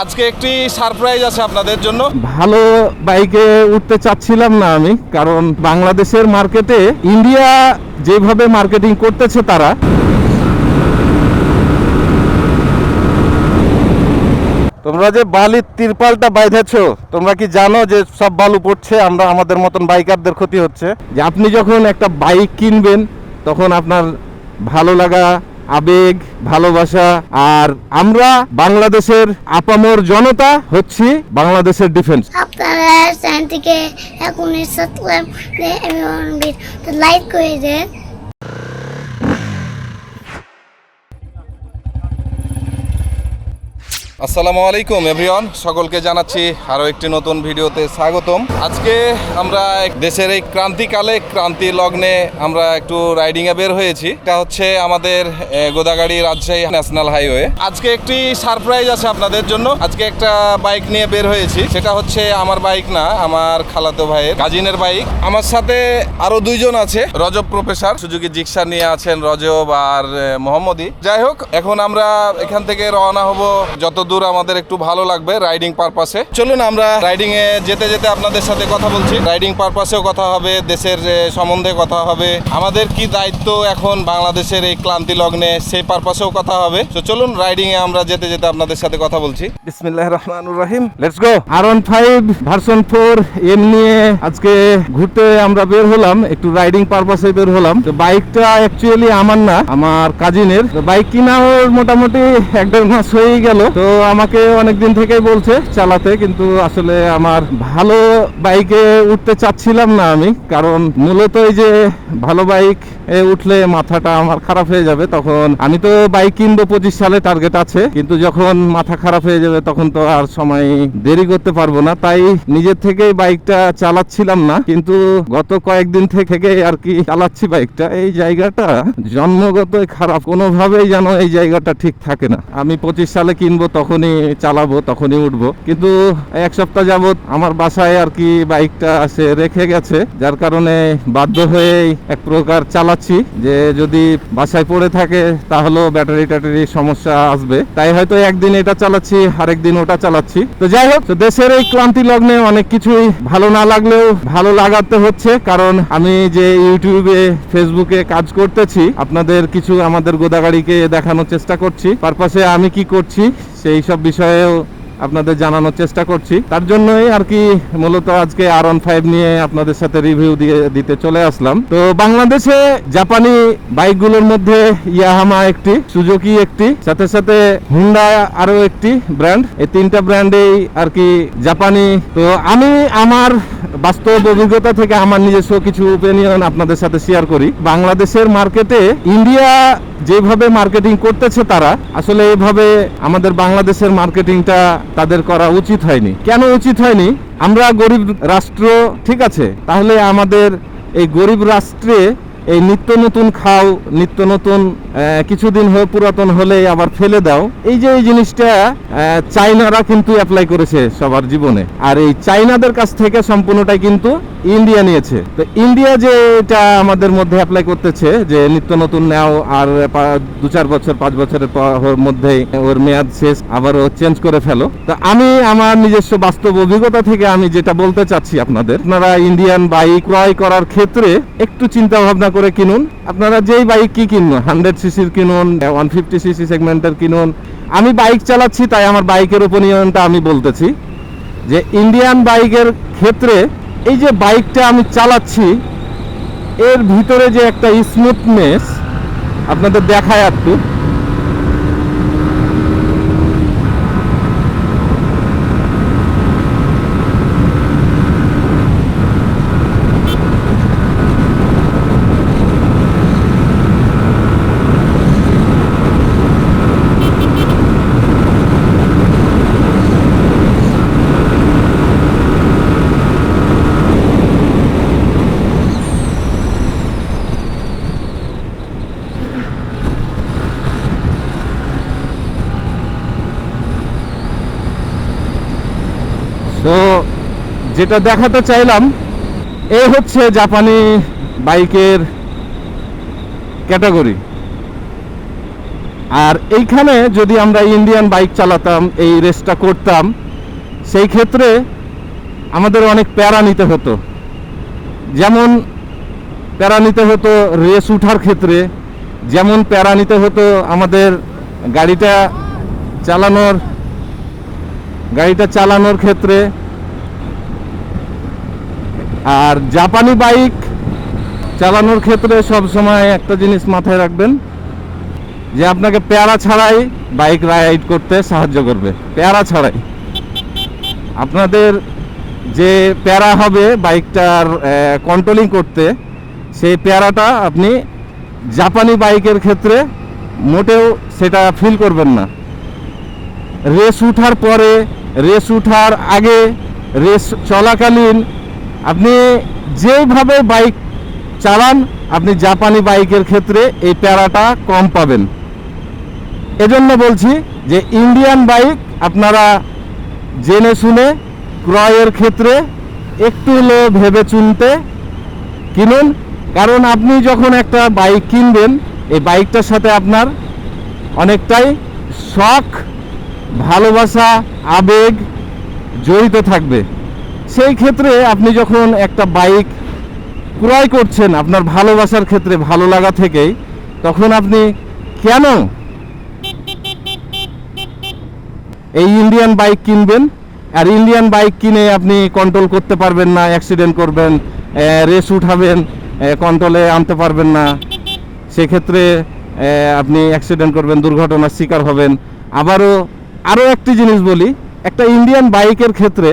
আজকে একটি সারপ্রাইজ আছে আপনাদের জন্য। ভালো বাইকে উঠতে চাচ্ছিলাম না আমি কারণ বাংলাদেশের মার্কেটে ইন্ডিয়া যেভাবে মার্কেটিং করতেছে তারা তোমরা যে বালির তিরপালটা বাইধেছো তোমরা কি জানো যে সব বালু পড়ছে আমরা আমাদের মতন বাইকারদের ক্ষতি হচ্ছে? যে আপনি যখন একটা বাইক কিনবেন তখন আপনার ভালো লাগা আবেগ, ভালোবাসা আর আমরা বাংলাদেশের আপামর জনতা হচ্ছি বাংলাদেশের ডিফেন্স আপনারা চ্যানেলটিকে এখনই সাবস্ক্রাইব লাইক করে দেন। আসসালামু আলাইকুম এভরিওয়ান সকলকে জানাচ্ছি আরও একটি নতুন ভিডিওতে স্বাগতম। আজকে আমরা দেশের এই ক্রান্তিকালে ক্রান্তি লগ্নে আমরা একটু রাইডিংয়ে বের হয়েছি। এটা হচ্ছে আমাদের গোদাগাড়ি রাজশাহী ন্যাশনাল হাইওয়ে। আজকে একটি সারপ্রাইজ আছে আপনাদের জন্য। আজকে একটা বাইক নিয়ে বের হয়েছি। সেটা হচ্ছে আমার বাইক না, আমার খালাতো ভাইয়ের, কাজিনের বাইক আমার সাথে আরও দুইজন আছে, রজব প্রফেসর, সুজুকি জিক্সা নিয়ে আছেন রজব আর মোহাম্মদী। যাই হোক, এখন আমরা এখান থেকে রওনা হব যত দূর আমাদের একটু ভালো লাগবে রাইডিং পারপাসে চলুন আমরা রাইডিং এ যেতে যেতে আপনাদের সাথে কথা বলছি। রাইডিং পারপাসেও কথা হবে দেশের সম্বন্ধে কথা হবে। আমাদের কি দায়িত্ব এখন বাংলাদেশের এই ক্লান্তি লগ্নে সেই পারপাসেও কথা হবে। তো চলুন রাইডিং এ আমরা যেতে যেতে আপনাদের সাথে কথা বলছি। বিসমিল্লাহ রহমানুর রহিম। Let's go R one five version four M নিয়ে আজকে ঘুরতে আমরা বের হলাম একটু রাইডিং পারপাসে বের হলাম। তো বাইকটা অ্যাকচুয়ালি আমার না আমার কাজিনের বাইক কিনা মোটামুটি এক দেড় মাস হয়েই গেল। তো আমাকে অনেকদিন থেকেই বলছে চালাতে, কিন্তু আসলে আমার ভালো বাইকে উঠতে চাচ্ছিলাম না আমি, কারণ মূলত এই যে ভালো বাইক উঠলে মাথাটা আমার খারাপ হয়ে যাবে, তখন আমি তো বাইক কিনবো পঁচিশ সালে টার্গেট আছে, কিন্তু যখন মাথা খারাপ হয়ে যাবে তখন তো আর সময় দেরি করতে পারব না, তাই নিজের থেকেই বাইকটা চালাচ্ছিলাম না, কিন্তু গত কয়েকদিন থেকে আর কি চালাচ্ছি বাইকটা, এই জায়গাটা জন্মগত খারাপ, কোনোভাবেই যেন এই জায়গাটা ঠিক থাকে না। আমি পঁচিশ সালে কিনবো তখনই চালাবো, তখনই উঠবো। কিন্তু এক সপ্তাহ যাবৎ আমার বাসায় আর কি বাইকটা সে রেখে গেছে। যার কারণে বাধ্য হয়েই এক প্রকার চালাচ্ছি যে যদি বাসায় পড়ে থাকে, তাহলেও ব্যাটারি ট্যাটারি সমস্যা আসবে। তাই হয়তো একদিন এটা চালাচ্ছি, আরেকদিন ওটা চালাচ্ছি। তো যাই হোক দেশের এই ক্লান্তি লগ্নে অনেক কিছুই ভালো না লাগলেও ভালো লাগাতে হচ্ছে। কারণ আমি যে ইউটিউবে, ফেসবুকে কাজ করতেছি, আপনাদের কিছু আমাদের গোদাগাড়িকে দেখানোর চেষ্টা করছি। পারপাসে আমি কি করছি সেই সব বিষয়েও আপনাদের জানানোর চেষ্টা করছি। তার জন্যই আর কি মূলত আজকে আর অন ফাইভ নিয়ে আপনাদের সাথে রিভিউ দিয়ে দিতে চলে আসলাম। তো বাংলাদেশে জাপানি বাইকগুলোর মধ্যে ইয়াহামা একটি, সুজুকি একটি, সাথে সাথে হুন্ডা আরও একটি ব্র্যান্ড এই তিনটা ব্র্যান্ডেই আর কি জাপানি। তো আমি আমার বাস্তব অভিজ্ঞতা থেকে আমার নিজস্ব কিছু ওপিনিয়ন আপনাদের সাথে শেয়ার করি। বাংলাদেশের মার্কেটে ইন্ডিয়া যেভাবে মার্কেটিং করতেছে তারা, আসলে এভাবে আমাদের বাংলাদেশের মার্কেটিংটা তাদের করা উচিত হয়নি। কেন উচিত হয়নি? আমরা গরিব রাষ্ট্র, ঠিক আছে? তাহলে আমাদের এই গরিব রাষ্ট্রে এই নিত্য নতুন খাও, নিত্য নতুন কিছুদিন হয়ে পুরাতন হলে আবার ফেলে দাও। এই যে এই জিনিসটা চাইনারা কিন্তু অ্যাপ্লাই করেছে সবার জীবনে। আর এই চাইনাদের কাছ থেকে সম্পূর্ণটাই কিন্তু ইন্ডিয়া নিয়েছে। তো ইন্ডিয়া যে এটা আমাদের মধ্যে অ্যাপ্লাই করতেছে, যে নিত্য নতুন নেও, আর দু চার বছর, পাঁচ বছরের পর- মধ্যেই ওর মেয়াদ শেষ আবারও চেঞ্জ করে ফেলো। তো আমি আমার নিজস্ব বাস্তব অভিজ্ঞতা থেকে আমি যেটা বলতে চাচ্ছি আপনাদের, আপনারা ইন্ডিয়ান বাইক ক্রয় করার ক্ষেত্রে একটু চিন্তা ভাবনা করে কিনুন। আপনারা যেই বাইক কি কিনুন হান্ড্রেড সিসির কিনুন ওয়ান ফিফটি সিসি সেগমেন্টের কিনুন। আমি বাইক চালাচ্ছি, তাই আমার বাইকের ওপিনিয়নটা আমি বলতেছি। যে ইন্ডিয়ান বাইকের ক্ষেত্রে এই যে বাইকটা আমি চালাচ্ছি, এর ভিতরে যে একটা স্মুথনেস আপনাদের দেখায় একটু। তো যেটা দেখাতে চাইলাম এ হচ্ছে জাপানি বাইকের ক্যাটাগরি। আর এইখানে যদি আমরা ইন্ডিয়ান বাইক চালাতাম, এই রেসটা করতাম, সেই ক্ষেত্রে আমাদের অনেক প্যারা নিতে হতো। যেমন প্যারা নিতে হতো রেস উঠার ক্ষেত্রে, যেমন প্যারা নিতে হতো আমাদের গাড়িটা চালানোর গাড়িটা চালানোর ক্ষেত্রে। আর জাপানি বাইক চালানোর ক্ষেত্রে সব সময় একটা জিনিস মাথায় রাখবেন, যে আপনাকে পেয়ারা ছাড়াই বাইক রাইড করতে সাহায্য করবে। পেয়ারা ছাড়াই। আপনাদের যে প্যারা হবে বাইকটার কন্ট্রোলিং করতে, সেই প্যারাটা আপনি জাপানি বাইকের ক্ষেত্রে মোটেও সেটা ফিল করবেন না। রেস উঠার পরে রেস উঠার আগে রেস চলাকালীন আপনি যেভাবে বাইক চালান, আপনি জাপানি বাইকের ক্ষেত্রে এই প্যারাটা কম পাবেন। এজন্য বলছি যে ইন্ডিয়ান বাইক আপনারা জেনে শুনে ক্রয়ের ক্ষেত্রে একটু হলো ভেবে চুনতে কিনুন। কারণ আপনি যখন একটা বাইক কিনবেন, এই বাইকটার সাথে আপনার অনেকটাই শখ ভালোবাসা, আবেগ জড়িত থাকবে। সেই ক্ষেত্রে আপনি যখন একটা বাইক ক্রয় করছেন, আপনার ভালোবাসার ক্ষেত্রে ভালো লাগা থেকেই, তখন আপনি কেন এই ইন্ডিয়ান বাইক কিনবেন? আর ইন্ডিয়ান বাইক কিনে আপনি কন্ট্রোল করতে পারবেন না অ্যাক্সিডেন্ট করবেন রেস উঠাবেন কন্ট্রোলে আনতে পারবেন না। সেক্ষেত্রে আপনি অ্যাক্সিডেন্ট করবেন, দুর্ঘটনার শিকার হবেন। আবারও আরও একটি জিনিস বলি একটা ইন্ডিয়ান বাইকের ক্ষেত্রে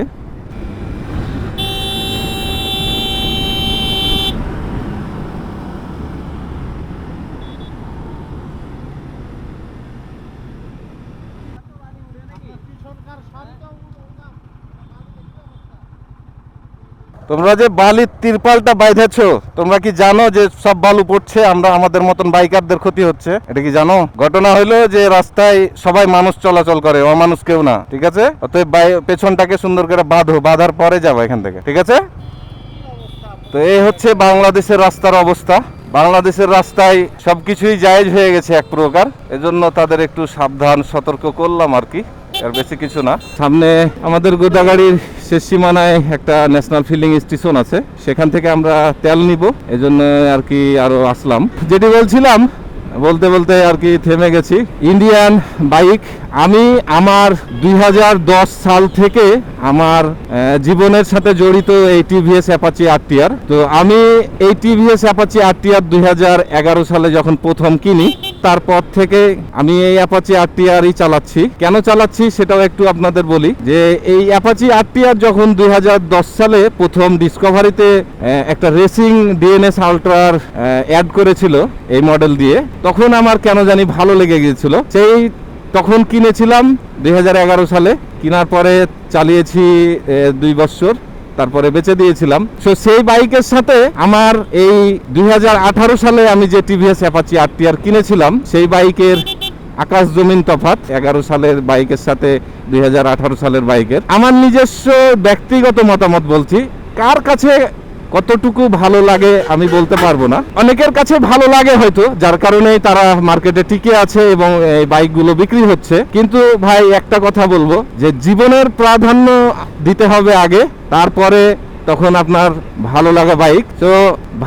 তোমরা যে বালির তিরপালটা বাইধেছো, তোমরা কি জানো যে সব বালু পড়ছে? আমরা আমাদের মতন বাইকারদের ক্ষতি হচ্ছে। এটা কি জানো? ঘটনা হলো যে রাস্তায় সবাই মানুষ চলাচল করে, অমানুষ কেউ না, ঠিক আছে? অতএব পেছনটাকে সুন্দর করে বাঁধো, বাঁধার পরে যাব এখান থেকে, ঠিক আছে? তো এই হচ্ছে বাংলাদেশের রাস্তার অবস্থা। বাংলাদেশের রাস্তায় সবকিছুই জায়েজ হয়ে গেছে এক প্রকার। এজন্য তাদের একটু সাবধান, সতর্ক করলাম আর কি। আর বেশি কিছু না। সামনে আমাদের গোদাগাড়ির শেষ সীমানায় একটা ন্যাশনাল ফিলিং স্টেশন আছে। সেখান থেকে আমরা তেল নিব। এজন্য আর কি আরও আসলাম। যেটি বলছিলাম, বলতে বলতে আর কি থেমে গেছি। ইন্ডিয়ান বাইক আমি আমার দুই হাজার দশ সাল থেকে আমার জীবনের সাথে জড়িত এই টিভিএস অ্যাপাচি আরটিআর তো আমি এই টিভিএস অ্যাপাচি আরটিআর দুই হাজার এগারো সালে যখন প্রথম কিনি তারপর থেকে আমি এই অ্যাপাচি আরটিআরই চালাচ্ছি। কেন চালাচ্ছি সেটাও একটু আপনাদের বলি যে এই অ্যাপাচি আরটিআর যখন দুই হাজার দশ সালে প্রথম ডিসকভারিতে একটা রেসিং ডিএনএস আলট্রার অ্যাড করেছিল এই মডেল দিয়ে, তখন আমার কেন জানি ভালো লেগে গিয়েছিল। সেই তখন কিনেছিলাম দুই হাজার এগারো সালে। কেনার পরে চালিয়েছি দুই বছর। তারপরে বেচে দিয়েছিলাম। তো সেই বাইকের সাথে আমার এই দু হাজার আঠারো সালে আমি যে টিভিএস অ্যাপাচি আরটিআর কিনেছিলাম, সেই বাইকের আকাশ জমিন তফাত এগারো সালের বাইকের সাথে দু হাজার আঠারো সালের বাইকের। আমার নিজস্ব ব্যক্তিগত মতামত বলছি, কার কাছে কতটুকু ভালো লাগে আমি বলতে পারব না। অনেকের কাছে ভালো লাগে হয়তো, যার কারণে তারা মার্কেটে টিকে আছে এবং এই বাইকগুলো বিক্রি হচ্ছে। কিন্তু ভাই, একটা কথা বলব, যে জীবনের প্রাধান্য দিতে হবে আগে। তারপরে তখন আপনার ভালো লাগা বাইক। তো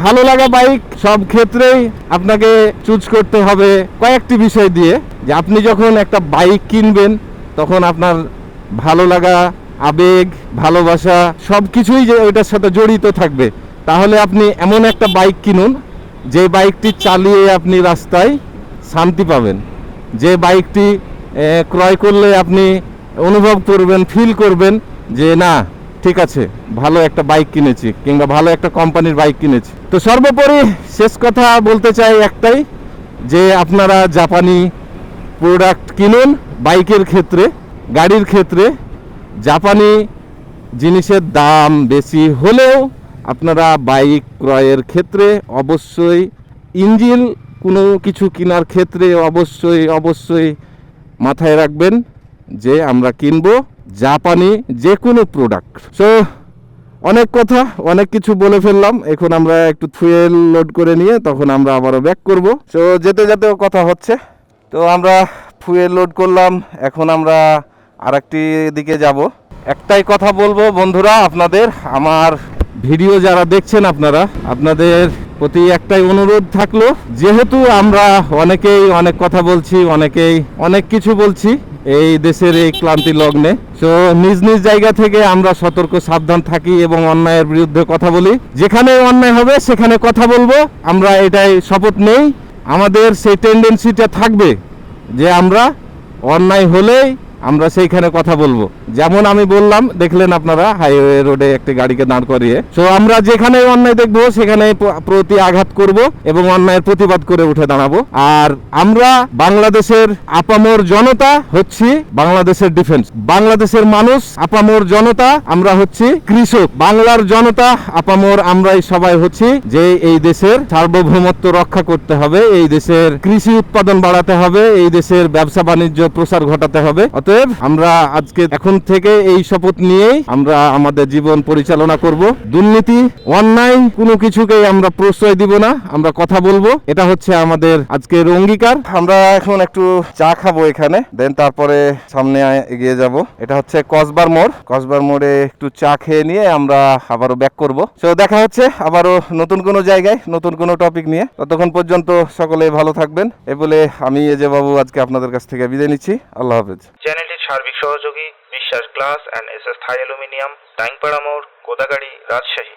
ভালো লাগা বাইক সব ক্ষেত্রেই আপনাকে চুজ করতে হবে কয়েকটি বিষয় দিয়ে। যে আপনি যখন একটা বাইক কিনবেন, তখন আপনার ভালো লাগা, আবেগ, ভালোবাসা সব কিছুই যে ওইটার সাথে জড়িত থাকবে। তাহলে আপনি এমন একটা বাইক কিনুন, যে বাইকটি চালিয়ে আপনি রাস্তায় শান্তি পাবেন। যে বাইকটি ক্রয় করলে আপনি অনুভব করবেন ফিল করবেন যে না ঠিক আছে, ভালো একটা বাইক কিনেছি, কিংবা ভালো একটা কোম্পানির বাইক কিনেছি। তো সর্বোপরি শেষ কথা বলতে চাই একটাই, যে আপনারা জাপানি প্রোডাক্ট কিনুন বাইকের ক্ষেত্রে, গাড়ির ক্ষেত্রে। জাপানি জিনিসের দাম বেশি হলেও আপনারা বাইক ক্রয়ের ক্ষেত্রে অবশ্যই ইঞ্জিন কোনো কিছু কেনার ক্ষেত্রে অবশ্যই অবশ্যই মাথায় রাখবেন যে আমরা কিনবো। জাপানি যে কোনো প্রোডাক্ট সো অনেক কথা, অনেক কিছু বলে ফেললাম। এখন আমরা একটু ফুয়েল লোড করে নিয়ে তখন আমরা আবারও ব্যাক করব। সো যেতে যেতেও কথা হচ্ছে। তো আমরা ফুয়েল লোড করলাম। এখন আমরা আর একটি দিকে যাব। একটাই কথা বলব বন্ধুরা, আপনাদের, আমার ভিডিও যারা দেখছেন আপনারা, আপনাদের প্রতি একটাই অনুরোধ থাকল। যেহেতু আমরা অনেকেই অনেক কথা বলছি, অনেকেই অনেক কিছু বলছি এই দেশের এই ক্লান্তি লগ্নে। তো নিজ নিজ জায়গা থেকে আমরা সতর্ক, সাবধান থাকি এবং অন্যায়ের বিরুদ্ধে কথা বলি। যেখানে অন্যায় হবে, সেখানে কথা বলব। আমরা এটাই শপথ নেই। আমাদের সেই টেন্ডেন্সিটা থাকবে যে আমরা অন্যায় হলেই আমরা সেইখানে কথা বলব। যেমন আমি বললাম, দেখলেন আপনারা, হাইওয়ে রোডে একটি গাড়িকে দাঁড় করিয়ে। তো আমরা যেখানে অন্যায় দেখব, সেখানে প্রতি আঘাত করব এবং অন্যায়ের প্রতিবাদ করে উঠে দাঁড়াবো। আর আমরা বাংলাদেশের আপামর জনতা হচ্ছি বাংলাদেশের ডিফেন্স বাংলাদেশের মানুষ আপামর জনতা, আমরা হচ্ছি কৃষক। বাংলার জনতা আপামর, আমরাই সবাই হচ্ছি যে এই দেশের সার্বভৌমত্ব রক্ষা করতে হবে, এই দেশের কৃষি উৎপাদন বাড়াতে হবে, এই দেশের ব্যবসা বাণিজ্য প্রসার ঘটাতে হবে। অতএব আমরা আজকে এখন থেকে এই শপথ নিয়েই আমরা আমাদের জীবন পরিচালনা করব। দুর্নীতি অন্যায় কোনো কিছুকেই আমরা প্রশ্রয় দিব না আমরা কথা বলব। এটা হচ্ছে আমাদের আজকের অঙ্গীকার। আমরা এখন একটু চা খাব এখানে দেন তারপরে সামনে এগিয়ে যাব। এটা হচ্ছে কসবার মোড়। কসবার মোড়ে একটু চা খেয়ে নিয়ে আমরা আবারও ব্যাক করব। তো দেখা হচ্ছে আবারও নতুন কোনো জায়গায় নতুন কোনো টপিক নিয়ে। ততক্ষণ পর্যন্ত সকলে ভালো থাকবেন। এ বলে আমি এজে বাবু আজকে আপনাদের কাছ থেকে বিদায় নিচ্ছি। আল্লাহ হাফেজ। সার্বিক সহযোগী Biswas glass and S S Thai aluminium টাইংপাড়া মোড় কোদাগাড়ি রাজশাহী।